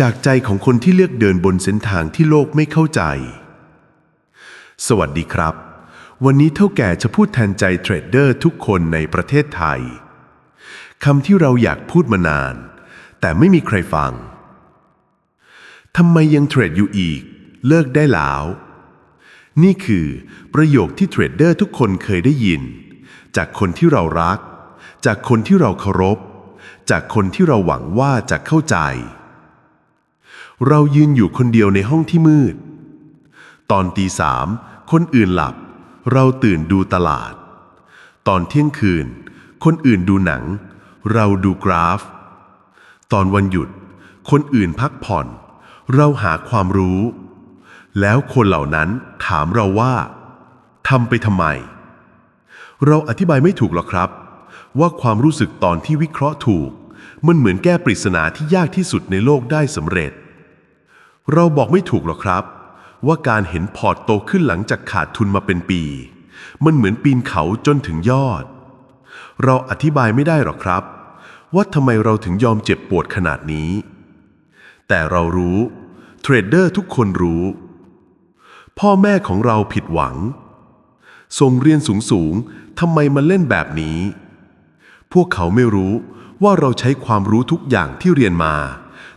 จากใจของคนที่เลือกเดินบนเส้นทางที่โลกไม่เข้าใจ สวัสดีครับ วันนี้เท่าแก่จะพูดแทนใจเทรดเดอร์ทุกคนในประเทศไทยคำที่เราอยากพูดมานาน แต่ไม่มีใครฟังทำไมยังเทรดอยู่อีก เลิกได้แล้ว นี่คือประโยคที่เทรดเดอร์ทุกคนเคยได้ยิน จากคนที่เรารัก จากคนที่เราเคารพ จากคนที่เราหวังว่าจะเข้าใจ เรายืนอยู่คนเดียวในห้องที่มืด ตอนตีสามคนอื่นหลับ เราตื่นดูตลาด ตอนเที่ยงคืน คนอื่นดูหนัง เราดูกราฟ ตอนวันหยุด คนอื่นพักผ่อน เราหาความรู้ แล้วคนเหล่านั้นถามเราว่าทำไปทำไม เราอธิบายไม่ถูกหรอกครับ ว่าความรู้สึกตอนที่วิเคราะห์ถูก มันเหมือนแก้ปริศนาที่ยากที่สุดในโลกได้สำเร็จ เราบอกไม่ถูกหรอกครับ ว่าการเห็นพอร์ตโตขึ้นหลังจากขาดทุนมาเป็นปี มันเหมือนปีนเขาจนถึงยอด เราอธิบายไม่ได้หรอกครับ ว่าทำไมเราถึงยอมเจ็บปวดขนาดนี้ แต่เรารู้เทรดเดอร์ทุกคนรู้ พ่อแม่ของเราผิดหวังส่งเรียนสูงๆทำไมมาเล่นแบบนี้ พวกเขาไม่รู้ว่าเราใช้ความรู้ทุกอย่างที่เรียนมา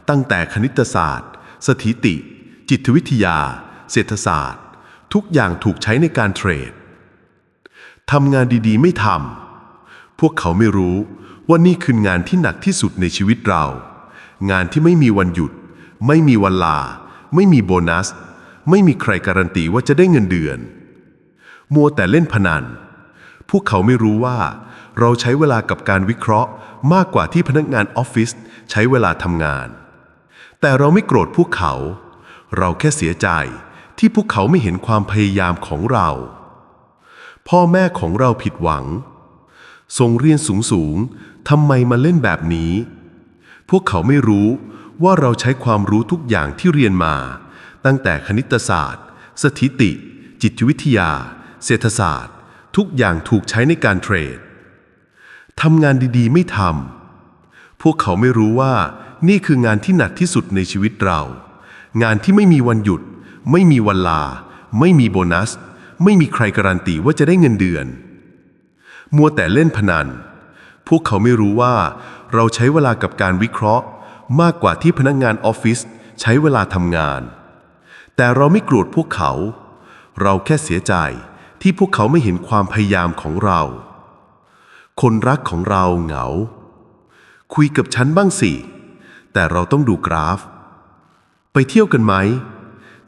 ตั้งแต่คณิตศาสตร์ สถิติ จิตวิทยา เศรษฐศาสตร์ ทุกอย่างถูกใช้ในการเทรดทำงานดีๆ ไม่ทำพวกเขาไม่รู้ว่านี่คืองานที่หนักที่สุดในชีวิตเรา งานที่ไม่มีวันหยุด ไม่มีวันลา ไม่มีโบนัส ไม่มีใครการันตีว่าจะได้เงินเดือน มัวแต่เล่นพนัน พวกเขาไม่รู้ว่า เราใช้เวลากับการวิเคราะห์มากกว่าที่พนักงานออฟฟิศใช้เวลาทำงาน แต่เราไม่โกรธพวกเขา เราแค่เสียใจที่พวกเขาไม่เห็นความพยายามของเรา พ่อแม่ของเราผิดหวังส่งเรียนสูงๆทำไมมาเล่นแบบนี้ พวกเขาไม่รู้ว่าเราใช้ความรู้ทุกอย่างที่เรียนมา ตั้งแต่คณิตศาสตร์ สถิติ จิตวิทยา เศรษฐศาสตร์ ทุกอย่างถูกใช้ในการเทรดทำงานดีๆ ไม่ทำพวกเขาไม่รู้ว่า นี่คืองานที่หนักที่สุดในชีวิตเรา งานที่ไม่มีวันหยุด ไม่มีวันลา ไม่มีโบนัส ไม่มีใครการันตีว่าจะได้เงินเดือน มัวแต่เล่นพนัน พวกเขาไม่รู้ว่า เราใช้เวลากับการวิเคราะห์ มากกว่าที่พนักงานออฟฟิศใช้เวลาทำงาน แต่เราไม่โกรธพวกเขา เราแค่เสียใจที่พวกเขาไม่เห็นความพยายามของเรา คนรักของเราเหงา คุยกับฉันบ้างสิ แต่เราต้องดูกราฟ ไปเที่ยวกันไหม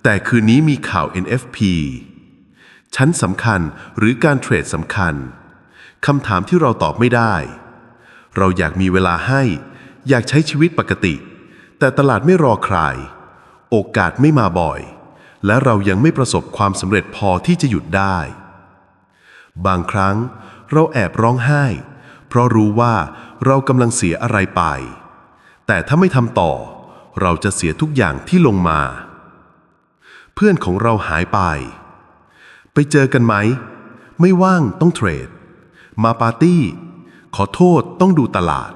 แต่คืนนี้มีข่าว NFP ชั้นสำคัญหรือการเทรดสำคัญคำถามที่เราตอบไม่ได้ เราอยากมีเวลาให้ อยากใช้ชีวิตปกติ แต่ตลาดไม่รอใคร โอกาสไม่มาบ่อย และเรายังไม่ประสบความสำเร็จพอที่จะหยุดได้ บางครั้งเราแอบร้องไห้ เพราะรู้ว่าเรากำลังเสียอะไรไป แต่ถ้าไม่ทำต่อ เราจะเสียทุกอย่างที่ลงมา เพื่อนของเราหายไป ไปเจอกันไหม ไม่ว่างต้องเทรด มาปาร์ตี้ ขอโทษต้องดูตลาด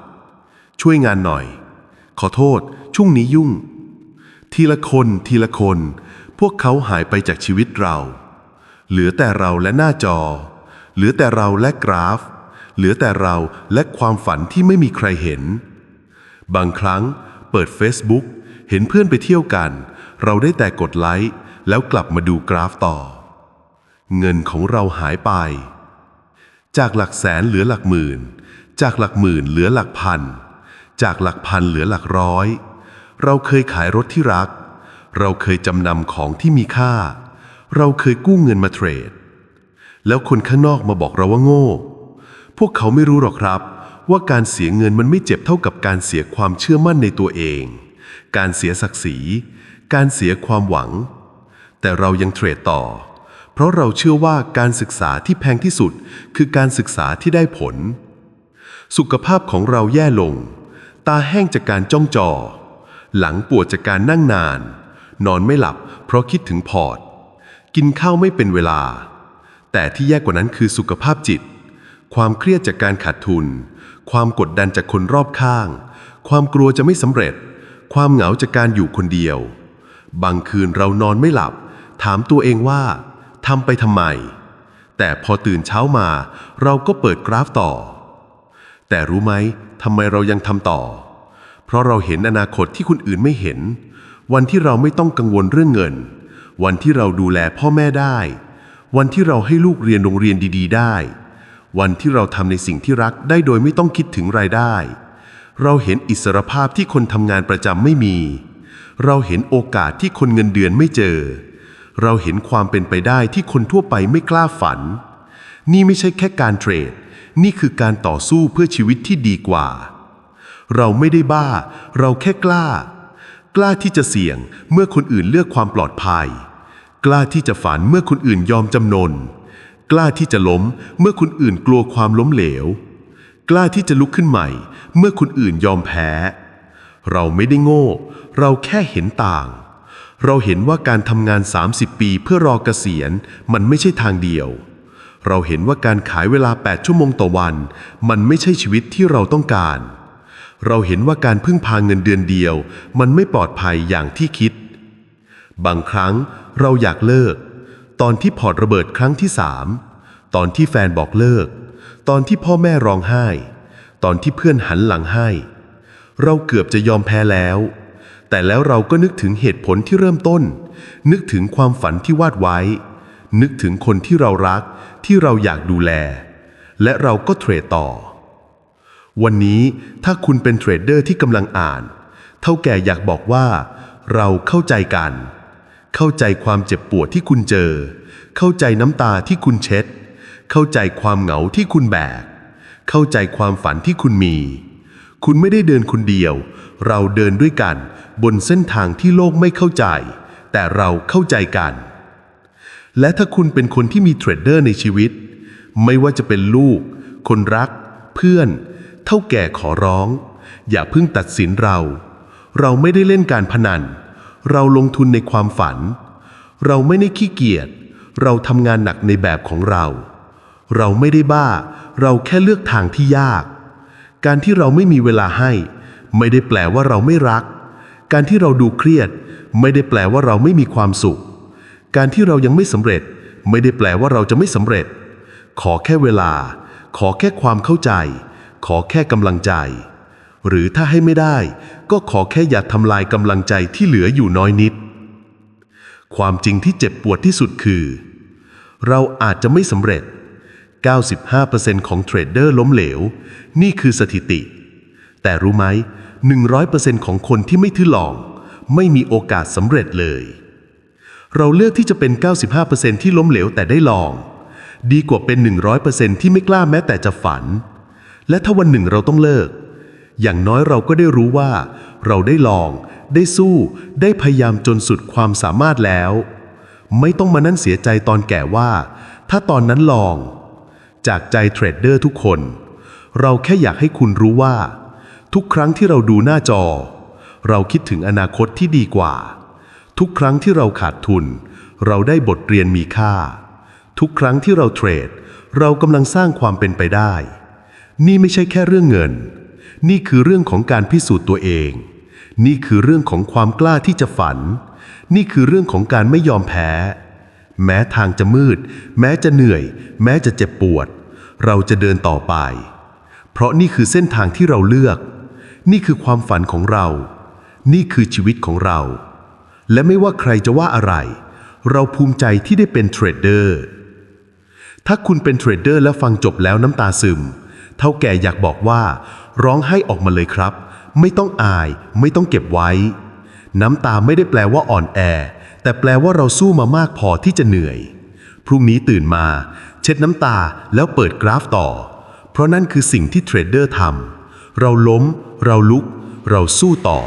ช่วยงานหน่อย ขอโทษช่วงนี้ยุ่ง ทีละคนทีละคน พวกเขาหายไปจากชีวิตเรา เหลือแต่เราและหน้าจอ เหลือแต่เราและกราฟ เหลือแต่เราและความฝันที่ไม่มีใครเห็น บางครั้งเปิด Facebook เห็นเพื่อนไปเที่ยวกัน เราได้แต่กดไลค์แล้วกลับมาดูกราฟต่อ เงินของเราหายไป จากหลักแสนเหลือหลักหมื่น จากหลักหมื่นเหลือหลักพัน จากหลักพันเหลือหลักร้อย เราเคยขายรถที่รัก เราเคยจำนำของที่มีค่า เราเคยกู้เงินมาเทรด แล้วคนข้างนอกมาบอกเราว่าโง่ พวกเขาไม่รู้หรอกครับ ว่าการเสียเงินมันไม่เจ็บเท่ากับการเสียความเชื่อมั่นในตัวเอง การเสียศักดิ์ศรี การเสียความหวัง แต่เรายังเทรดต่อ เพราะเราเชื่อว่าการศึกษาที่แพงที่สุด คือการศึกษาที่ได้ผล สุขภาพของเราแย่ลง ตาแห้งจากการจ้องจอ หลังปวดจากการนั่งนาน นอนไม่หลับเพราะคิดถึงพอร์ต กินข้าวไม่เป็นเวลา แต่ที่แย่กว่านั้นคือสุขภาพจิต ความเครียดจากการขาดทุน ความกดดันจากคนรอบข้าง ความกลัวจะไม่สำเร็จ ความเหงาจากการอยู่คนเดียว บางคืนเรานอนไม่หลับ ถามตัวเองว่าทำไปทำไม แต่พอตื่นเช้ามาเราก็เปิดกราฟต่อ แต่รู้ไหมทำไมเรายังทำต่อ เพราะเราเห็นอนาคตที่คนอื่นไม่เห็น วันที่เราไม่ต้องกังวลเรื่องเงิน วันที่เราดูแลพ่อแม่ได้ วันที่เราให้ลูกเรียนโรงเรียนดี ๆ ได้ วันที่เราทำในสิ่งที่รักได้โดยไม่ต้องคิดถึงรายได้ เราเห็นอิสรภาพที่คนทำงานประจำไม่มี เราเห็นโอกาสที่คนเงินเดือนไม่เจอ เราเห็นความเป็นไปได้ที่คนทั่วไปไม่กล้าฝัน นี่ไม่ใช่แค่การเทรด นี่คือการต่อสู้เพื่อชีวิตที่ดีกว่า เราไม่ได้บ้า เราแค่กล้า กล้าที่จะเสี่ยงเมื่อคนอื่นเลือกความปลอดภัย กล้าที่จะฝันเมื่อคนอื่นยอมจำนน กล้าที่จะล้มเมื่อคนอื่นกลัวความล้มเหลว กล้าที่จะลุกขึ้นใหม่ เมื่อคนอื่นยอมแพ้ เราไม่ได้โง่ เราแค่เห็นต่าง เราเห็นว่าการทำงาน 30 ปีเพื่อรอเกษียณมันไม่ใช่ทางเดียว เราเห็นว่าการขายเวลา 8 ชั่วโมงต่อวัน มันไม่ใช่ชีวิตที่เราต้องการ เราเห็นว่าการพึ่งพาเงินเดือนเดียว มันไม่ปลอดภัยอย่างที่คิด บางครั้งเราอยากเลิก ตอนที่พอร์ตระเบิดครั้งที่สามตอนที่แฟนบอกเลิก ตอนที่พ่อแม่ร้องไห้ ตอนที่เพื่อนหันหลังให้ เราเกือบจะยอมแพ้แล้ว แต่แล้วเราก็นึกถึงเหตุผลที่เริ่มต้น นึกถึงความฝันที่วาดไว้ นึกถึงคนที่เรารักที่เราอยากดูแล และเราก็เทรดต่อ วันนี้ถ้าคุณเป็นเทรดเดอร์ที่กำลังอ่าน เท่าแก่อยากบอกว่า เราเข้าใจกัน เข้าใจความเจ็บปวดที่คุณเจอ เข้าใจน้ำตาที่คุณเช็ด เข้าใจความเหงาที่คุณแบก เข้าใจความฝันที่คุณมี คุณไม่ได้เดินคนเดียว เราเดินด้วยกัน บนเส้นทางที่โลกไม่เข้าใจ แต่เราเข้าใจกัน และถ้าคุณเป็นคนที่มีเทรดเดอร์ในชีวิต ไม่ว่าจะเป็นลูก คนรัก เพื่อน เท่าแก่ขอร้อง อย่าเพิ่งตัดสินเรา เราไม่ได้เล่นการพนัน เราลงทุนในความฝัน เราไม่ได้ขี้เกียจ เราทำงานหนักในแบบของเรา เราไม่ได้บ้า เราแค่เลือกทางที่ยาก การที่เราไม่มีเวลาให้ ไม่ได้แปลว่าเราไม่รัก การที่เราดูเครียด ไม่ได้แปลว่าเราไม่มีความสุข การที่เรายังไม่สำเร็จ ไม่ได้แปลว่าเราจะไม่สำเร็จ ขอแค่เวลา ขอแค่ความเข้าใจ ขอแค่กำลังใจ หรือถ้าให้ไม่ได้ ก็ขอแค่อย่าทำลายกำลังใจที่เหลืออยู่น้อยนิด ความจริงที่เจ็บปวดที่สุดคือ เราอาจจะไม่สำเร็จ 95%ของเทรดเดอร์ล้มเหลว นี่คือสถิติ แต่รู้ไหม 100%ของคนที่ไม่ทดลอง ไม่มีโอกาสสำเร็จเลย เราเลือกที่จะเป็น 95%ที่ล้มเหลวแต่ได้ลอง ดีกว่าเป็น 100%ที่ไม่กล้าแม้แต่จะฝัน และถ้าวันหนึ่งเราต้องเลิก อย่างน้อยเราก็ได้รู้ว่า เราได้ลอง ได้สู้ ได้พยายามจนสุดความสามารถแล้ว ไม่ต้องมานั่นเสียใจตอนแก่ว่า ถ้าตอนนั้นลอง จากใจเทรดเดอร์ทุกคน เราแค่อยากให้คุณรู้ว่า ทุกครั้งที่เราดูหน้าจอ เราคิดถึงอนาคตที่ดีกว่า ทุกครั้งที่เราขาดทุน เราได้บทเรียนมีค่า ทุกครั้งที่เราเทรด เรากำลังสร้างความเป็นไปได้ นี่ไม่ใช่แค่เรื่องเงิน นี่คือเรื่องของการพิสูจน์ตัวเอง นี่คือเรื่องของความกล้าที่จะฝัน นี่คือเรื่องของการไม่ยอมแพ้ แม้ทางจะมืด แม้จะเหนื่อย แม้จะเจ็บปวด เราจะเดินต่อไป เพราะนี่คือเส้นทางที่เราเลือก นี่คือความฝันของเรา นี่คือชีวิตของเรา และไม่ว่าใครจะว่าอะไร เราภูมิใจที่ได้เป็นเทรดเดอร์ ถ้าคุณเป็นเทรดเดอร์แล้วฟังจบแล้วน้ำตาซึม เท่าแก่อยากบอกว่า ร้องไห้ออกมาเลยครับ ไม่ต้องอาย ไม่ต้องเก็บไว้ น้ำตาไม่ได้แปลว่าอ่อนแอ แต่แปลว่าเราสู้มามากพอที่จะเหนื่อย พรุ่งนี้ตื่นมา เช็ดน้ำตาแล้วเปิดกราฟต่อ เพราะนั่นคือสิ่งที่เทรดเดอร์ทำเราล้ม เราลุก เราสู้ต่อ